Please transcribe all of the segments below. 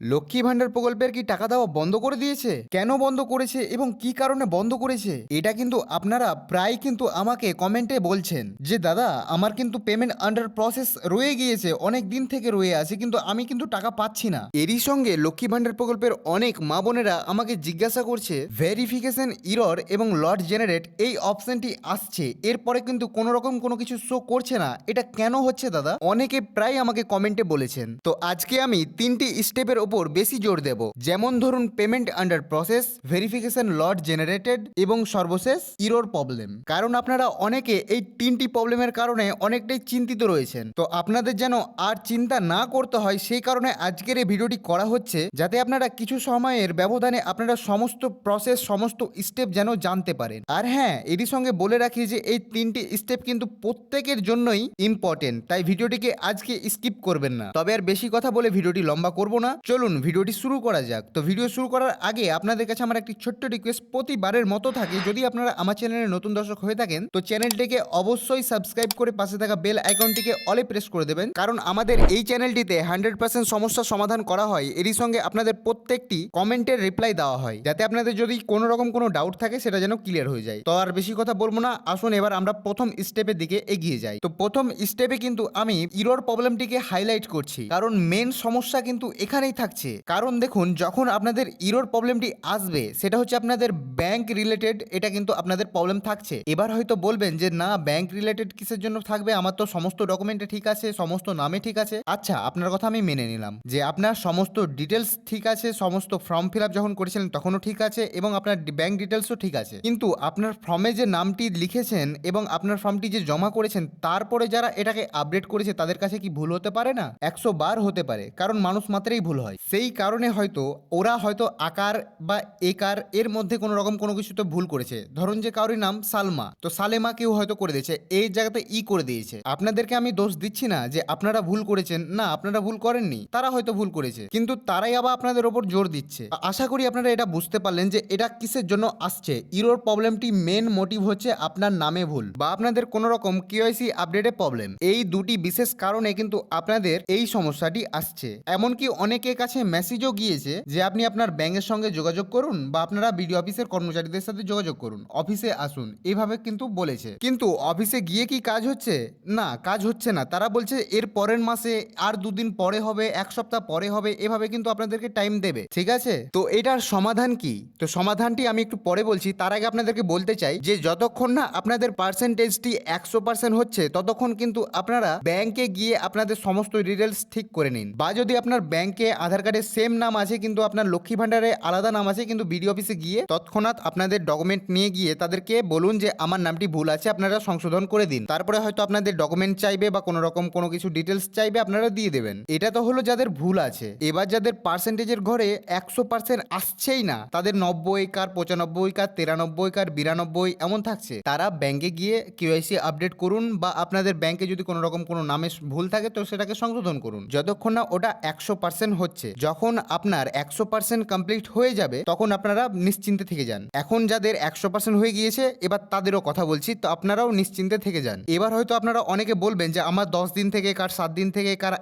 লক্ষ্মী ভাণ্ডার প্রকল্পের কি টাকা দেওয়া বন্ধ করে দিয়েছে? কেন বন্ধ করেছে এবং কি কারণে বন্ধ করেছে? এটা কিন্তু আপনারা প্রায় কিন্তু আমাকে কমেন্টে বলছেন যে, দাদা, আমার কিন্তু পেমেন্ট আন্ডার প্রসেস রয়ে গিয়েছে, অনেক দিন থেকে রয়ে আছে, কিন্তু আমি কিন্তু টাকা পাচ্ছি না। এরই সঙ্গে লক্ষ্মী ভাণ্ডার প্রকল্পের অনেক মা বোনেরা আমাকে জিজ্ঞাসা করছে ভেরিফিকেশন ইরর এবং লট জেনারেট এই অপশনটি আসছে, এরপরে কিন্তু কোনো রকম কোনো কিছু শো করছে না, এটা কেন হচ্ছে, দাদা? অনেকে প্রায় আমাকে কমেন্টে বলেছেন। তো আজকে আমি তিনটি স্টেপের ওপর বেশি জোর দেব। যেমন ধরুন payment under process verification lot generated এবং সর্বশেষ ইরোর প্রবলেম কারণ আপনারা অনেকে এই তিনটি প্রবলেমের কারণে অনেকটাই চিন্তিত রয়েছেন। তো আপনাদের যেন আর চিন্তা না করতে হয় সেই কারণে আজকের এই ভিডিওটি করা হচ্ছে, যাতে আপনারা কিছু সময়ের ব্যবধানে আপনারা সমস্ত প্রসেস সমস্ত স্টেপ যেন জানতে পারেন। আর হ্যাঁ এরই সঙ্গে বলে রাখি যে এই তিনটি স্টেপ কিন্তু প্রত্যেকের জন্যই ইম্পর্টেন্ট তাই ভিডিওটিকে আজকে স্কিপ করবেন না। তবে আর বেশি কথা বলে ভিডিওটি লম্বা করব না। চলুন ভিডিওটি শুরু করা যাক। তো ভিডিও শুরু করার আগে আপনাদের কাছে আমার একটি ছোট্ট রিকোয়েস্ট প্রতিবারের মতো থাকে। যদি আপনারা আমার চ্যানেলে নতুন দর্শক হয়ে থাকেন, তো চ্যানেলটিকে অবশ্যই সাবস্ক্রাইব করে পাশে থাকা বেল আইকনটিকে অলে প্রেস করে দেবেন। কারণ আমাদের এই চ্যানেলটিতে হান্ড্রেড পার্সেন্ট সমস্যার সমাধান করা হয়। এরই সঙ্গে আপনাদের প্রত্যেকটি কমেন্টের রিপ্লাই দেওয়া হয়। যাতে আপনাদের যদি কোনো রকম কোনো ডাউট থাকে, সেটা যেন ক্লিয়ার হয়ে যায়। তো আর বেশি কথা বলব না। আসুন এবার আমরা প্রথম স্টেপের দিকে এগিয়ে যাই। তো প্রথম স্টেপে কিন্তু আমি ইরোর প্রবলেমটিকে হাইলাইট করছি। কারণ মেন সমস্যা কিন্তু এখানেই থাকছে কারণ দেখুন, যখন আপনাদের ইরোর প্রবলেমটি আসবে, সেটা হচ্ছে আপনাদের ব্যাংক রিলেটেড এটা কিন্তু আপনাদের প্রবলেম থাকছে। এবার হয়তো বলবেন যে, না ব্যাংক রিলেটেড কিসের জন্য থাকবে? আমার তো সমস্ত ডকুমেন্টে ঠিক আছে, সমস্ত নামে ঠিক আছে। আচ্ছা আপনার কথা আমি মেনে নিলাম যে, আপনার সমস্ত ডিটেলস ঠিক আছে, সমস্ত ফর্ম ফিল আপ যখন করেছিলেন তখনও ঠিক আছে এবং আপনার ব্যাংক ডিটেলসও ঠিক আছে। কিন্তু আপনার ফর্মে যে নামটি লিখেছেন এবং আপনার ফর্মটি যে জমা করেছেন, তারপরে যারা এটাকে আপডেট করেছে, তাদের কাছে কি ভুল হতে পারে না? একশো বার হতে পারে, কারণ মানুষ মাত্রেই ভুল হয়। সেই কারণে হয়তো ওরা হয়তো আকার বা একার এর মধ্যে কোনো রকম কোনো কিছুতে ভুল করেছে। ধরুন যে কারোর নাম সালমা। তো সালেমা কেউ হয়তো করে দিয়েছে, এই জায়গাতে ই করে দিয়েছে। আপনাদেরকে আমি দোষ দিচ্ছি না যে আপনারা ভুল করেছেন। না, আপনারা ভুল করেননি, তারা হয়তো ভুল করেছে। কিন্তু তারাই আবার আপনাদের ওপর জোর দিচ্ছে। আশা করি আপনারা এটা বুঝতে পারলেন যে এটা কিসের জন্য আসছে। ইরোর প্রবলেমটি মেন মোটিভ হচ্ছে আপনার নামে ভুল বা আপনাদের কোনো রকম কিওয়াইসি আপডেটে প্রবলেম। এই দুটি বিশেষ কারণে কিন্তু আপনাদের এই সমস্যাটি আসছে। এমনকি অনেকের কাছে মেসেজও গিয়েছে যে আপনি আপনার ব্যাংকের সঙ্গে যোগাযোগ করুন বা আপনারা বিডিও অফিসের কর্মচারীদের সাথে যোগাযোগ করুন অফিসে আসুন। এইভাবে কিন্তু বলেছে। কিন্তু অফিসে গিয়ে কি কাজ হচ্ছে? না, কাজ হচ্ছে না। তারা বলছে, এর পরের মাসে আর দুদিন পরে হবে, এক সপ্তাহ পরে হবে। এভাবে কিন্তু আপনাদেরকে টাইম দেবে। ঠিক আছে? তো এটার সমাধান কি? তো সমাধানটি আমি একটু পরে বলছি। তার আগে আপনাদেরকে বলতে চাই যে যতক্ষণ না আপনাদের পার্সেন্টেজটি একশো পার্সেন্ট হচ্ছে, ততক্ষণ কিন্তু আপনারা ব্যাংকে গিয়ে আপনাদের সমস্ত ডিটেলস ঠিক করে নিন। বা যদি আপনার ব্যাংকে আধার কার্ডে সেম নাম আছে, কিন্তু আপনার লক্ষ্মী ভাণ্ডারে আলাদা নাম আছে, কিন্তু বিডি অফিসে গিয়ে তৎক্ষণাৎ আপনাদের ডকুমেন্ট নিয়ে গিয়ে তাদেরকে বলুন যে আমার নামটি ভুল আছে, আপনারা সংশোধন করে দিন। তারপরে হয়তো আপনাদের ডকুমেন্ট চাইবে বা কোনো রকম কোনো কিছু ডিটেলস চাইবে, আপনারা দিয়ে দেবেন। এটা তো হলো যাদের ভুল আছে। এবার যাদের পার্সেন্টেজের ঘরে একশো পার্সেন্ট আসছেই না, তাদের নব্বই কার পঁচানব্বই কার তিরানব্বই কার বিরানব্বই এমন থাকছে। তারা ব্যাংকে গিয়ে কেওয়াইসি আপডেট করুন বা আপনাদের ব্যাংকে যদি কোনো রকম কোনো নামে ভুল থাকে, তো সেটাকে সংশোধন করুন। যতক্ষণ না ওটা একশো পার্সেন্ট হচ্ছে যখন আপনার একশো পার্সেন্ট কমপ্লিট হয়ে যাবে, তখন আপনারা নিশ্চিন্তে থেকে যান। এখন যাদের একশো পার্সেন্ট হয়ে গিয়েছে, এবার তাদেরও কথা বলছি, তো আপনারাও নিশ্চিন্তে থেকে যান। এবার হয়তো আপনারা অনেকে বলবেন যে, আমার দশ দিন থেকে কার, সাত দিন থেকে কার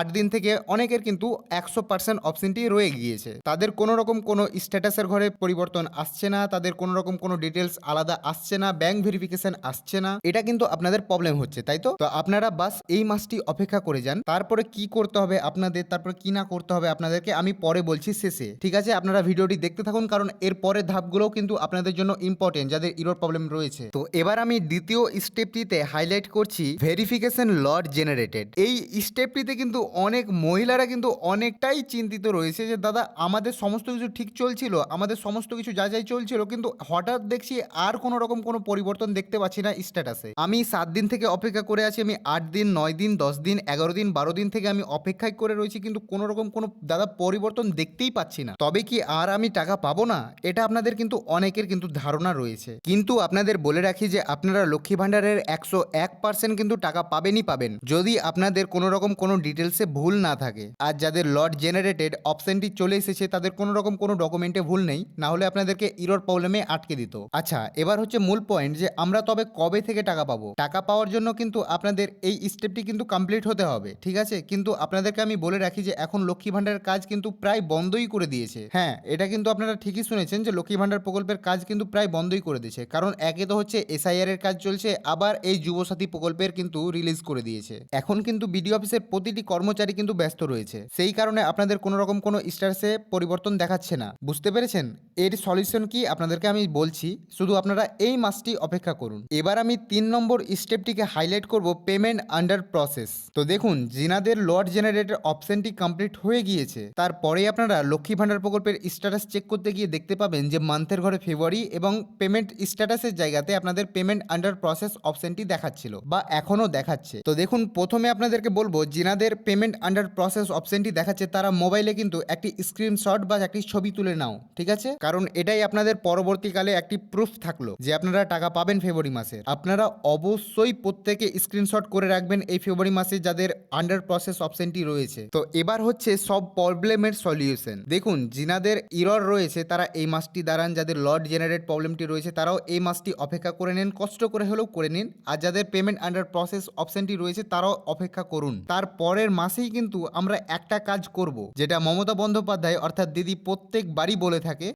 আট দিন থেকে, অনেকের কিন্তু একশো পার্সেন্ট অপশনটি রয়ে গিয়েছে। তাদের কোনো রকম কোনো স্ট্যাটাসের ঘরে পরিবর্তন আসছে না, তাদের কোনো রকম কোনো ডিটেলস আলাদা আসছে না ব্যাংক ভেরিফিকেশন আসছে না। এটা কিন্তু আপনাদের প্রবলেম হচ্ছে, তাই তো? তো আপনারা বাস এই মাসটি অপেক্ষা করে যান। তারপরে কি করতে হবে আপনাদের, তারপরে কি না করতে হবে আপনাদেরকে, আমি পরে বলছি শেষে। ঠিক আছে? আপনারা ভিডিওটি দেখতে থাকুন, কারণ এর পরের ধাপগুলোও কিন্তু আপনাদের জন্য ইম্পর্টেন্ট যাদের ইরোর প্রবলেম রয়েছে। তো এবার আমি দ্বিতীয় স্টেপটিতে হাইলাইট করছি ভেরিফিকেশন লট জেনারেটেড এই স্টেপটিতে কিন্তু অনেক মহিলারা কিন্তু অনেকটাই চিন্তিত রয়েছে যে, দাদা, আমাদের সমস্ত কিছু ঠিক চলছিল, আমাদের সমস্ত কিছু যা যাই চলছিল, কিন্তু হঠাৎ দেখছি আর কোনো রকম কোনো পরিবর্তন দেখতে পাচ্ছি না স্ট্যাটাসে আমি সাত দিন থেকে অপেক্ষা করে আছি, আমি আট দিন, নয় দিন, দশ দিন, এগারো দিন, বারো দিন থেকে আমি অপেক্ষায় করে রয়েছি, কিন্তু কোনো রকম কোনো দাদা পরিবর্তন দেখতেই পাচ্ছি না। তবে কি আর আমি টাকা পাবো না? এটা আপনাদের কিন্তু অনেকের কিন্তু ধারণা রয়েছে। কিন্তু আপনাদের বলে রাখি যে আপনারা লক্ষ্মী ভাণ্ডারের একশো এক পার্সেন্ট কিন্তু টাকা পাবেনই পাবেন, যদি আপনাদের কোনো রকম কোনো ডিটেলসে ভুল না থাকে। আর যাদের লট জেনারেটেড অপশনটি চলে এসেছে, তাদের কোনো রকম কোনো ডকুমেন্টে ভুল নেই, না হলে আপনাদেরকে ইরোর প্রবলেমে আটকে দিত। আচ্ছা এবার হচ্ছে মূল পয়েন্ট যে আমরা তবে কবে থেকে টাকা পাবো? টাকা পাওয়ার জন্য কিন্তু আপনাদের এই স্টেপটি কিন্তু কমপ্লিট হতে হবে, ঠিক আছে? কিন্তু আপনাদেরকে আমি বলে রাখি যে এখন লক্ষ্মী ভাণ্ডার কাজ কিন্তু প্রায় বন্ধই করে দিয়েছে। হ্যাঁ এটা কিন্তু আপনারা ঠিকই শুনেছেন যে লক্ষ্মী ভাণ্ডার প্রকল্পের কাজ কিন্তু প্রায় বন্ধই করে দিয়েছে। কারণ একে তো হচ্ছে এসআইআর এর কাজ চলছে, আবার এই যুবসাথী প্রকল্পের কিন্তু রিলিজ করে দিয়েছে। এখন কিন্তু বিডিও অফিসের প্রতিটি কর্মচারী কিন্তু ব্যস্ত রয়েছে। সেই কারণে আপনাদের কোনো রকম কোনো স্টার্সে পরিবর্তন দেখাচ্ছে না। বুঝতে পেরেছেন? এর সলিউশন কি আপনাদেরকে আমি বলছি, শুধু আপনারা এই মাসটি অপেক্ষা করুন। এবার আমি তিন নম্বর স্টেপটিকে হাইলাইট করব পেমেন্ট আন্ডার প্রসেস তো দেখুন জিনাদের লট জেনারেটর অপশনটি কমপ্লিট হয়ে গিয়েছে। তারপরে আপনারা লক্ষ্মী ভাণ্ডার প্রকল্পের স্ট্যাটাস চেক করতে গিয়ে দেখতে পাবেন যে মান্থের ঘরে ফেব্রুয়ারি এবং পেমেন্ট স্ট্যাটাসের জায়গাতে আপনাদের পেমেন্ট আন্ডার প্রসেস অপশনটি দেখাচ্ছিল বা এখনও দেখাচ্ছে। তো দেখুন, প্রথমে আপনাদেরকে বলব জিনাদের পেমেন্ট আন্ডার প্রসেস অপশনটি দেখাচ্ছে, তারা মোবাইলে কিন্তু একটি স্ক্রিনশট বা একটি ছবি তুলে নাও, ঠিক আছে? কারণ এটাই আপনাদের পরবর্তীকালে একটি প্রুফ থাকল যে আপনারা টাকা পাবেন ফেব্রুয়ারি মাসে আপনারা অবশ্যই প্রত্যেকে স্ক্রিনশট করে রাখবেন এই ফেব্রুয়ারি মাসে যাদের আন্ডার প্রসেস অপশনটি রয়েছে। তো এবার হচ্ছে সব প্রবলেমের সলিউশন। দেখুন, জিনাদের ইরর রয়েছে, তারা এই মাসটি দাঁড়ান, যাদের লড জেনারেট প্রবলেমটি রয়েছে, তারাও এই মাসটি অপেক্ষা করে নিন, কষ্ট করে হলেও করে নিন, আর যাদের পেমেন্ট আন্ডার প্রসেস অপশনটি রয়েছে, তারাও অপেক্ষা করুন। তার পরের মাসেই কিন্তু আমরা একটা কাজ করব, যেটা মমতা বন্দ্যোপাধ্যায় অর্থাৎ দিদি প্রত্যেকবারই বলে থাকে।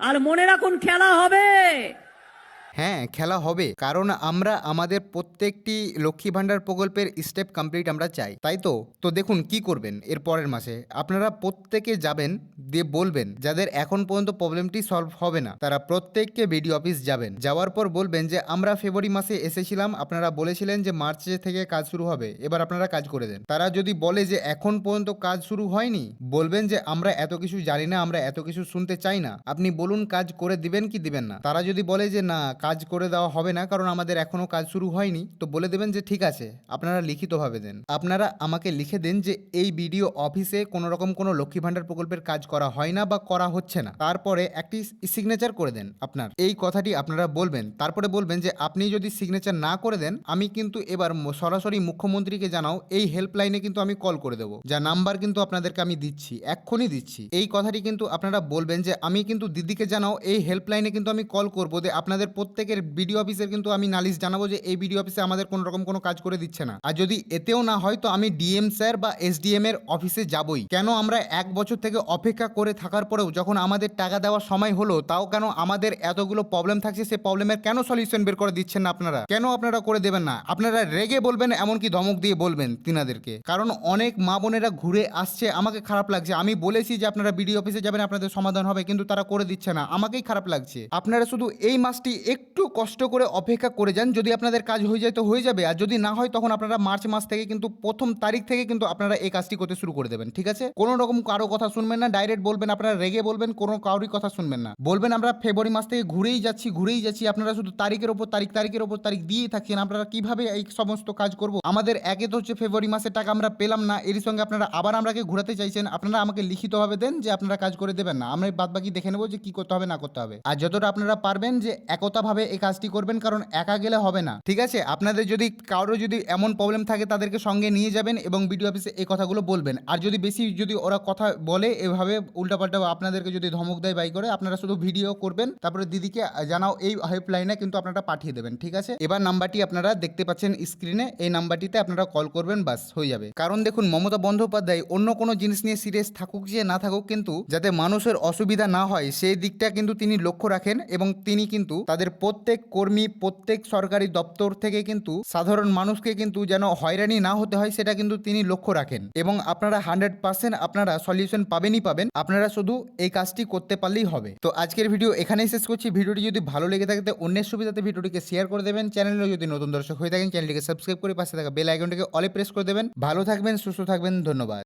আর মনে রাখুন, খেলা হবে! হ্যাঁ খেলা হবে। কারণ আমরা, আমাদের প্রত্যেকটি লক্ষ্মী ভাণ্ডার প্রকল্পের স্টেপ কমপ্লিট আমরা চাই। তাই তো? তো দেখুন, কি করবেন এর পরের মাসে? আপনারা প্রত্যেকে যাবেন, দিয়ে বলবেন, যাদের এখন পর্যন্ত প্রবলেমটি সলভ হবে না। তারা প্রত্যেককে বিডিও অফিস যাবেন। যাওয়ার পর বলবেন যে, আমরা ফেব্রুয়ারি মাসে এসেছিলাম, আপনারা বলেছিলেন যে মার্চে থেকে কাজ শুরু হবে। এবার আপনারা কাজ করে দেন। তারা যদি বলে যে, এখন পর্যন্ত কাজ শুরু হয়নি, বলবেন যে, আমরা এত কিছু জানি না, আমরা এত কিছু শুনতে চাই না। আপনি বলুন, কাজ করে দিবেন কি দিবেন না? তারা যদি বলে যে, না কাজ করে দেওয়া হবে না, কারণ আমাদের এখনও কাজ শুরু হয়নি। তো বলে দেবেন যে ঠিক আছে, আপনারা লিখিতভাবে দেন। আপনারা আমাকে লিখে দেন যে এই বিডিও অফিসে কোনো রকম কোনো লক্ষ্মী ভাণ্ডার প্রকল্পের কাজ করা হয় না বা করা হচ্ছে না। তারপরে একটি সিগনেচার করে দেন আপনার। এই কথাটি আপনারা বলবেন। তারপরে বলবেন যে আপনি যদি সিগনেচার না করে দেন, আমি কিন্তু এবার সরাসরি মুখ্যমন্ত্রীকে জানাও, এই হেল্পলাইনে কিন্তু আমি কল করে দেবো। যা নাম্বার কিন্তু আপনাদেরকে আমি দিচ্ছি, এক্ষুনি দিচ্ছি। এই কথাটি কিন্তু আপনারা বলবেন যে আমি কিন্তু দিদিকে জানাও, এই হেল্পলাইনে কিন্তু আমি কল করব যে আপনাদের প্রত্যেকের বিডিও অফিসের কিন্তু আমি নালিশ জানাব যে এই বিডিও অফিসে আমাদের কোনো রকম কোনো কাজ করে দিচ্ছে না। আর যদি এতেও না হয়, তো আমি ডিএম স্যার বা এসডিএম এর অফিসে যাবই। কেন আমরা এক বছর থেকে অপেক্ষা করে থাকার পরেও যখন আমাদের টাকা দেওয়ার সময় হলো, তাও কেন আমাদের এতগুলো প্রবলেম থাকছে, সে প্রবলেমের কেন সলিউশন বের করে দিচ্ছেন না আপনারা? কেন আপনারা করে দেবেন না? আপনারা রেগে বলবেন, এমনকি ধমক দিয়ে বলবেন তিনাদেরকে। কারণ অনেক মা বোনেরা ঘুরে আসছে, আমাকে খারাপ লাগছে। আমি বলেছি যে আপনারা বিডিও অফিসে যাবেন, আপনাদের সমাধান হবে, কিন্তু তারা করে দিচ্ছে না। আমাকেই খারাপ লাগছে। আপনারা শুধু এই মাসটি একটু কষ্ট করে অপেক্ষা করে যান, যদি আপনাদের কাজ হয়ে যায় তো হয়ে যাবে, আর যদি না হয় তখন আপনারা মার্চ মাস থেকে কিন্তু প্রথম তারিখ থেকে কিন্তু আপনারা এই কাজটি করতে শুরু করে দেবেন, ঠিক আছে? কোনো রকম কারও কথা শুনবেন না ডাইরেক্ট বলবেন, আপনারা রেগে বলবেন, কোনো কারোরই কথা শুনবেন না। বলবেন আমরা ফেব্রুয়ারি মাস থেকে ঘুরেই যাচ্ছি ঘুরেই যাচ্ছি, আপনারা শুধু তারিখের ওপর, তারিখ, তারিখের ওপর, তারিখ দিয়েই থাকছেন, আপনারা কীভাবে এই সমস্ত কাজ করব? আমাদের একে তো হচ্ছে ফেব্রুয়ারি মাসের টাকা আমরা পেলাম না এর সঙ্গে আপনারা আবার আমরাকে ঘোরাতে চাইছেন, আপনারা আমাকে লিখিতভাবে দেন যে আপনারা কাজ করে দেবেন না, আমরা বাদ বাকি দেখে নেব যে কি করতে হবে, না করতে হবে। আর যতটা আপনারা পারবেন যে একতাভাবে এই কাজটি করবেন, কারণ একা গেলে হবে না। ঠিক আছে? আপনাদের যদি কারও যদি এমন প্রবলেম থাকে, তাদেরকে সঙ্গে নিয়ে যাবেন এবং বিডিও অফিসে এই কথাগুলো বলবেন। আর যদি বেশি যদি ওরা কথা বলে, এভাবে উল্টাপাল্টা আপনাদেরকে যদি ধমক দেয়, বাই করে, আপনারা শুধু ভিডিও করবেন, তারপরে দিদিকে জানাও এই হেল্পলাইনে কিন্তু আপনারা পাঠিয়ে দেবেন, ঠিক আছে? এবার নাম্বারটি আপনারা দেখতে পাচ্ছেন স্ক্রিনে এই নাম্বারটিতে আপনারা কল করবেন, বাস, হয়ে যাবে। কারণ দেখুন, মমতা বন্দ্যোপাধ্যায় অন্য কোনো জিনিস নিয়ে সিরিয়াস থাকুক যে না থাকুক, কিন্তু যাতে মানুষের অসুবিধা না হয়, সেই দিকটা কিন্তু তিনি লক্ষ্য রাখেন এবং তিনি কিন্তু তাদের প্রত্যেক কর্মী, প্রত্যেক সরকারি দপ্তর থেকে কিন্তু সাধারণ মানুষকে কিন্তু যেন হয়রানি না হতে হয়, সেটা কিন্তু তিনি লক্ষ্য রাখেন। এবং আপনারা হান্ড্রেড পার্সেন্ট আপনারা সলিউশন পাবেনই পাবেন। আপনারা শুধু এই কাজটি করতে পারলেই হবে। তো আজকের ভিডিও এখানেই শেষ করছি। ভিডিওটি যদি ভালো লেগে থাকে অন্যের সুবিধাতে ভিডিওটিকে শেয়ার করে দেবেন। চ্যানেলে যদি নতুন দর্শক হয়ে থাকেন, চ্যানেলটিকে সাবস্ক্রাইব করে পাশে থাকা বেল আইকনটিকে অলে প্রেস করে দেবেন। ভালো থাকবেন, সুস্থ থাকবেন, ধন্যবাদ।